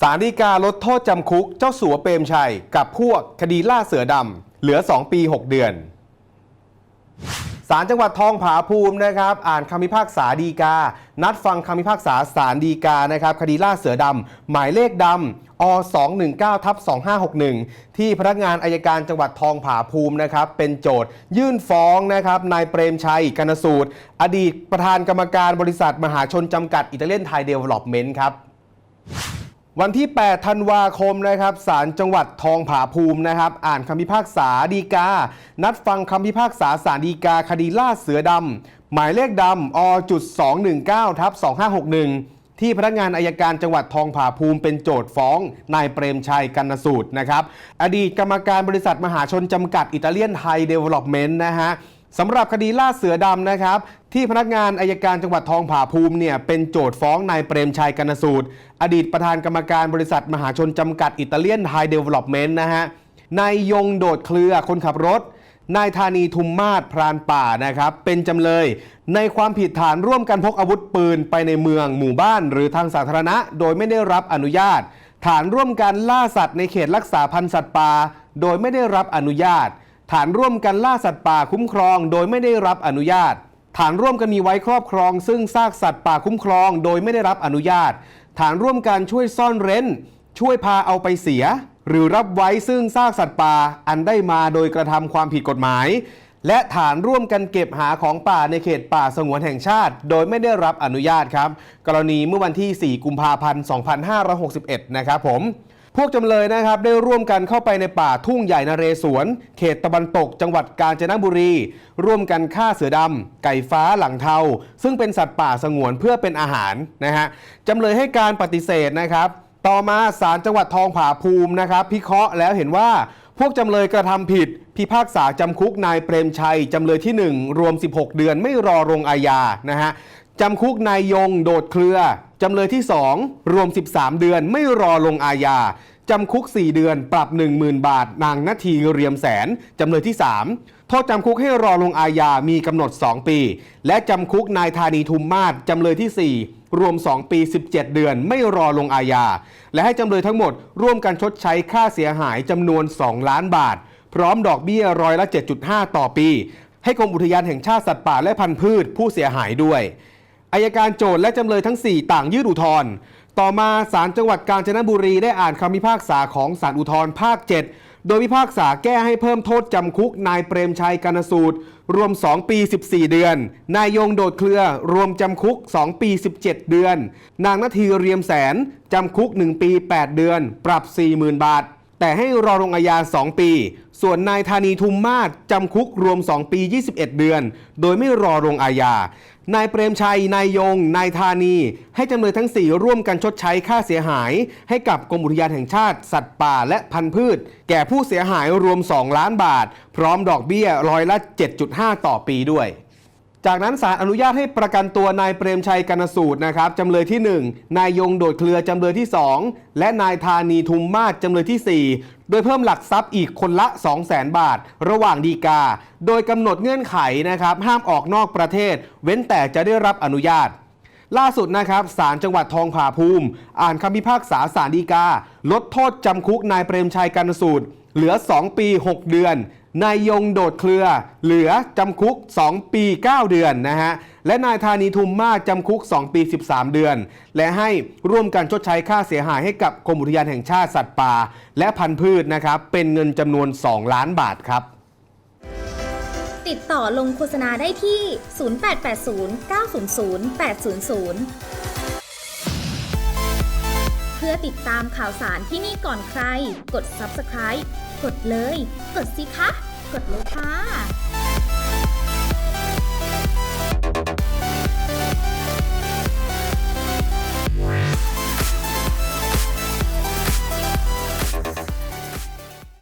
สารดีกาลดโทษจำคุกเจ้าสัวเปรมชัย กับพวกคดีล่าเสือดำเหลือ 2 ปี 6 เดือน ศาลจังหวัดทองผาภูมินะครับ อ่านคำพิพากษาดีกา นัดฟังคำพิพากษาศาลดีกานะครับ คดีล่าเสือดำหมายเลขดำอ219ทับ2561 ที่พนักงานอายการจังหวัดทองผาภูมินะครับ เป็นโจทยื่นฟ้องนะครับนายเปรมชัยกนสูตร อดีตประธานกรรมการบริษัทมหาชนจำกัดอิตาเลียนไทยเดเวล็อปเมนต์ครับ วันที่ 8 ธันวาคมนะครับศาลจังหวัดทองผาภูมินะครับ อ่านคำพิพากษาดีกา นัดฟังคำพิพากษาศาลดีกา คดีล่าเสือดำ หมายเลขดำอจุด219ทับ2561 ที่พนักงานอายการจังหวัดทองผาภูมิเป็นโจทย์ฟ้อง นายเปรมชัยกันนสูตรนะครับ อดีตกรรมการบริษัทมหาชนจำกัดอิตาเลียนไทยเดเวล็อปเมนต์นะฮะ สำหรับคดีล่าเสือดำนะครับ ที่พนักงานอายการจังหวัดทองผาภูมิเนี่ยเป็นโจทย์ฟ้องนายเปรมชัยกนสูตร อดีตประธานกรรมการบริษัทมหาชนจำกัดอิตาเลียนไทยเดเวล็อปเมนต์นะฮะนายยงโดดเครือคนขับรถนายธานีทุมมาศพรานป่านะครับ เป็นจำเลย ในความผิดฐานร่วมกันพกอาวุธปืนไปในเมืองหมู่บ้าน หรือทางสาธารณะ โดยไม่ได้รับอนุญาต ฐานร่วมกันล่าสัตว์ในเขตรักษาพันธุ์สัตว์ป่าโดยไม่ได้รับอนุญาต ฐานร่วมกันล่าสัตว์ป่าคุ้มครองโดยไม่ได้รับอนุญาต ฐานร่วมกันมีไว้ครอบครอง ซึ่งซากสัตว์ป่าคุ้มครองโดยไม่ได้รับอนุญาต ฐานร่วมกันช่วยซ่อนเร้น ช่วยพาเอาไปเสีย หรือรับไว้ซึ่งซากสัตว์ป่าอันได้มาโดยกระทำความผิดกฎหมาย และฐานร่วมกันเก็บหาของป่าในเขตป่าสงวนแห่งชาติ โดยไม่ได้รับอนุญาตครับ กรณีเมื่อวันที่ 4 กุมภาพันธ์ 2561 นะครับผม พวกจำเลยนะครับได้ร่วมกันเข้าไปในป่าทุ่งใหญ่นเรศวร เขตตะวันตกจังหวัดกาญจนบุรี ร่วมกันฆ่าเสือดำไก่ฟ้าหลังเทา ซึ่งเป็นสัตว์ป่าสงวนเพื่อเป็นอาหารนะฮะจำเลยให้การปฏิเสธนะครับ ต่อมาศาลจังหวัดทองผาภูมินะครับ พิเคราะห์แล้วเห็นว่าพวกจำเลยกระทำผิด พิพากษาจำคุกนายเปรมชัย จำเลยที่ 1 รวม 16 เดือนไม่รอลงอาญานะฮะ จำคุกนายยงโดดเครือ จำเลยที่ 2 รวม 13 เดือนไม่รอลงอาญา จำคุก 4 เดือนปรับ 10,000 บาท นางนาทีเรียมแสน จำเลยที่ 3 โทษจำคุกให้รอลงอาญามีกำหนด 2 ปี และจำคุกนายธานีทุมมาศจำเลยที่ 4 รวม 2 ปี 17 เดือนไม่รอลงอาญา และให้จำเลยทั้งหมด ร่วมกันชดใช้ค่าเสียหายจำนวน 2 ล้านบาท พร้อมดอกเบี้ยร้อยละ7.5 ต่อปี ให้กรมอุทยานแห่งชาติสัตว์ป่าและพันธุ์พืชผู้เสียหายด้วย อายการโจทย์และจำเลยทั้ง 4 ต่างยื่นอุทธรณ์ต่อมาศาลจังหวัดกาญจนบุรีได้อ่านคำพิพากษาของศาลอุทธรภาค 7 โดยพิพากษาแก้ให้เพิ่มโทษจำคุกนายเปรมชัยกนสูตร รวม 2 ปี 14 เดือน นายยงโดดเครือ รวมจำคุก 2 ปี 17 เดือน นางนาทีเรียมแสน จำคุก 1 ปี 8 เดือน ปรับ 40,000 บาท แต่ให้รอลงอาญา 2 ปี ส่วนนายธานีทุมมาศจำคุกรวม 2 ปี 21 เดือน โดยไม่รอลงอาญา นายเปรมชัย นายยง นายธานี ให้จำเลยทั้ง 4 ร่วมกันชดใช้ค่าเสียหาย ให้กับกรมอุทยานแห่งชาติ สัตว์ป่าและพันธุ์พืช แก่ผู้เสียหายรวม 2 ล้านบาท พร้อมดอกเบี้ยร้อยละ 7.5 ต่อปีด้วย จากนั้นศาลอนุญาตให้ประกันตัวนายเปรมชัยกนสูตรนะครับจำเลยที่ 1 นายยงโดดเครือจำเลยที่ 2 และนายธานีทุมมาศจำเลยที่ 4 โดยเพิ่มหลักทรัพย์อีกคนละ 200,000 บาท ระหว่างดีกา โดยกำหนดเงื่อนไขนะครับห้ามออกนอกประเทศ เว้นแต่จะได้รับอนุญาต ล่าสุดนะครับศาลจังหวัดทองผาภูมิ อ่านคำพิพากษาศาลฎีกา ลดโทษจำคุกนายเปรมชัยกันสูตรเหลือ 2 ปี 6 เดือน นายยงโดดเครือเหลือจำคุก 2 ปี 9 เดือนนะฮะ และนายธานีทุมมาจำคุก 2 ปี 13 เดือน และให้ร่วมกันชดใช้ค่าเสียหายให้กับกรมอุทยานแห่งชาติสัตว์ป่า และพันธุ์พืชนะครับ เป็นเงินจำนวน 2 ล้านบาทครับ ติดต่อลงโฆษณาได้ที่ 0880 900 800เพื่อติดตามข่าวสารที่นี่ก่อนใคร กด subscribe กดเลย กดสิคะ กดเลยค่ะ